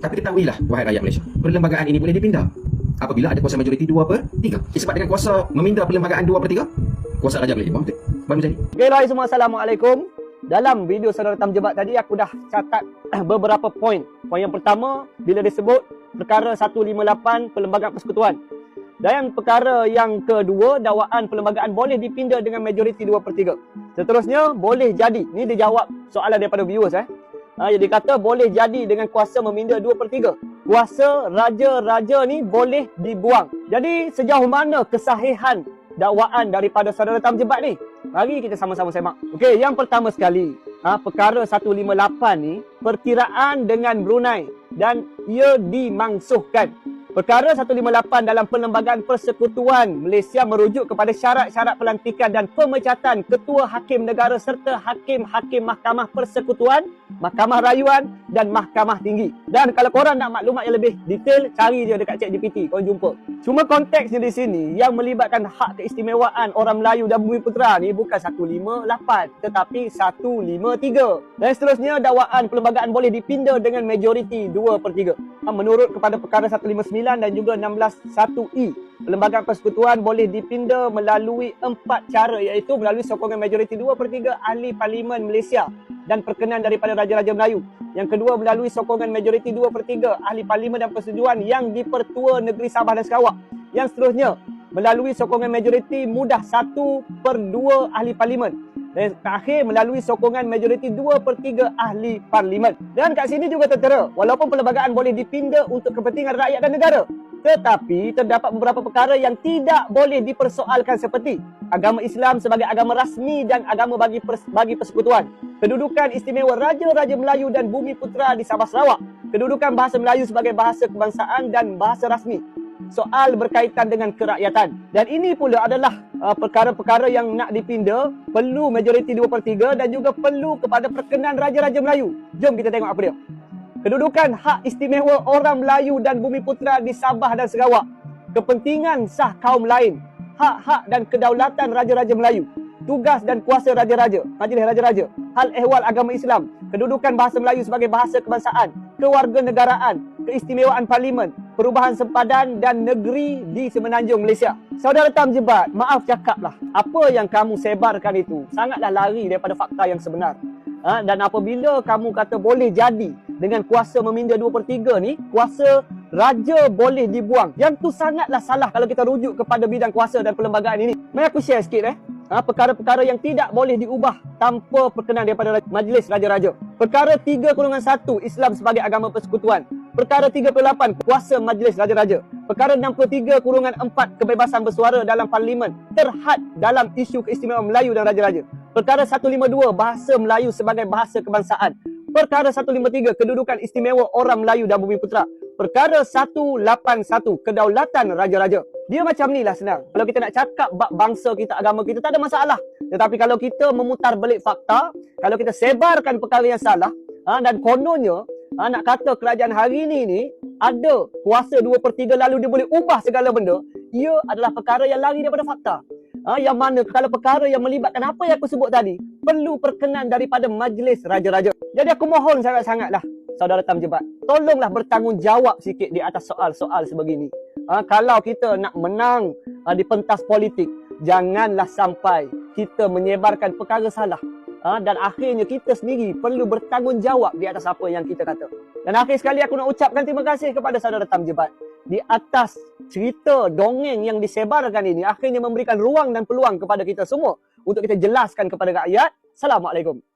Tapi ketahuilah, wahai rakyat Malaysia, perlembagaan ini boleh dipindah. Apabila ada kuasa majoriti 2 per 3. Eh, sebab dengan kuasa meminda perlembagaan 2 per 3, kuasa raja boleh? Baru jadi. Okay, hai semua. Assalamualaikum. Dalam video saudara tamjebat tadi, aku dah catat beberapa poin. Poin yang pertama, bila disebut perkara 158 Perlembagaan Persekutuan. Dan perkara yang kedua, dakwaan perlembagaan boleh dipinda dengan majoriti 2 per 3. Seterusnya, boleh jadi. Ini dia jawab soalan daripada viewers. Eh. Ha, jadi kata boleh jadi dengan kuasa meminda 2 per 3. Kuasa raja-raja ni boleh dibuang. Jadi sejauh mana kesahihan dakwaan daripada saudara tamjebat ni? Mari kita sama-sama semak. Okey, yang pertama sekali, ha, perkara 158 ni perkiraan dengan Brunei dan ia dimangsuhkan. Perkara 158 dalam Perlembagaan Persekutuan Malaysia merujuk kepada syarat-syarat pelantikan dan pemecatan Ketua Hakim Negara serta Hakim-Hakim Mahkamah Persekutuan, Mahkamah Rayuan dan Mahkamah Tinggi. Dan kalau korang nak maklumat yang lebih detail, cari je dekat ChatGPT, korang jumpa. Cuma konteksnya di sini yang melibatkan hak keistimewaan orang Melayu dan Bumi Putera ni bukan 158 tetapi 153. Dan seterusnya dakwaan perlembagaan boleh dipinda dengan majoriti 2 per 3. Menurut kepada perkara 159 dan juga 161E. Perlembagaan persekutuan boleh dipinda melalui empat cara iaitu melalui sokongan majoriti 2 per 3 ahli parlimen Malaysia dan perkenan daripada Raja-Raja Melayu. Yang kedua melalui sokongan majoriti 2 per 3 ahli parlimen dan persetujuan yang dipertua negeri Sabah dan Sarawak. Yang seterusnya melalui sokongan majoriti mudah 1 per 2 ahli parlimen. Dan terakhir melalui sokongan majoriti 2 per 3 ahli parlimen. Dan kat sini juga tertera, walaupun perlembagaan boleh dipinda untuk kepentingan rakyat dan negara. Tetapi terdapat beberapa perkara yang tidak boleh dipersoalkan seperti agama Islam sebagai agama rasmi dan agama bagi pers- bagi persekutuan. Kedudukan istimewa Raja-Raja Melayu dan Bumi Putera di Sabah Sarawak. Kedudukan bahasa Melayu sebagai bahasa kebangsaan dan bahasa rasmi soal berkaitan dengan kerakyatan. Dan ini pula adalah uh, perkara-perkara yang nak dipinda, perlu majoriti 2 per 3 dan juga perlu kepada perkenan Raja-Raja Melayu. Jom kita tengok apa dia. Kedudukan hak istimewa orang Melayu dan bumi putera di Sabah dan Sarawak. Kepentingan sah kaum lain. Hak-hak dan kedaulatan Raja-Raja Melayu. Tugas dan kuasa Raja-Raja, Majlis Raja-Raja. Hal ehwal agama Islam. Kedudukan bahasa Melayu sebagai bahasa kebangsaan. Kewarganegaraan. Keistimewaan parlimen perubahan sempadan dan negeri di Semenanjung Malaysia. Saudara Tam Jebat, maaf cakaplah, apa yang kamu sebarkan itu sangatlah lari daripada fakta yang sebenar. Ha? Dan apabila kamu kata boleh jadi dengan kuasa meminda 2 per 3 ni, kuasa raja boleh dibuang. Yang tu sangatlah salah kalau kita rujuk kepada bidang kuasa dan perlembagaan ini. Mari aku share sikit eh. Ha, perkara-perkara yang tidak boleh diubah tanpa perkenan daripada Majlis Raja-Raja. Perkara 3 kurungan 1 Islam sebagai agama persekutuan. Perkara 38 kuasa Majlis Raja-Raja. Perkara 63 kurungan 4 kebebasan bersuara dalam parlimen terhad dalam isu keistimewaan Melayu dan Raja-Raja. Perkara 152 bahasa Melayu sebagai bahasa kebangsaan. Perkara 153 kedudukan istimewa orang Melayu dan Bumi Putera. Perkara 181 kedaulatan Raja-Raja. Dia macam ni lah senang. Kalau kita nak cakap bab bangsa kita, agama kita, tak ada masalah. Tetapi kalau kita memutar balik fakta, kalau kita sebarkan perkara yang salah, ha, dan kononnya, ha, nak kata kerajaan hari ini ni ada kuasa 2 per 3 lalu dia boleh ubah segala benda, ia adalah perkara yang lari daripada fakta. Ha, yang mana kalau perkara yang melibatkan apa yang aku sebut tadi, perlu perkenan daripada majlis raja-raja. Jadi aku mohon sangat-sangatlah, saudara Tamjebat, tolonglah bertanggungjawab sikit di atas soal-soal sebegini. Ha, kalau kita nak menang ha, di pentas politik, janganlah sampai kita menyebarkan perkara salah. Ha, dan akhirnya kita sendiri perlu bertanggungjawab di atas apa yang kita kata. Dan akhir sekali aku nak ucapkan terima kasih kepada saudara Tamjebat di atas cerita dongeng yang disebarkan ini akhirnya memberikan ruang dan peluang kepada kita semua untuk kita jelaskan kepada rakyat. Assalamualaikum.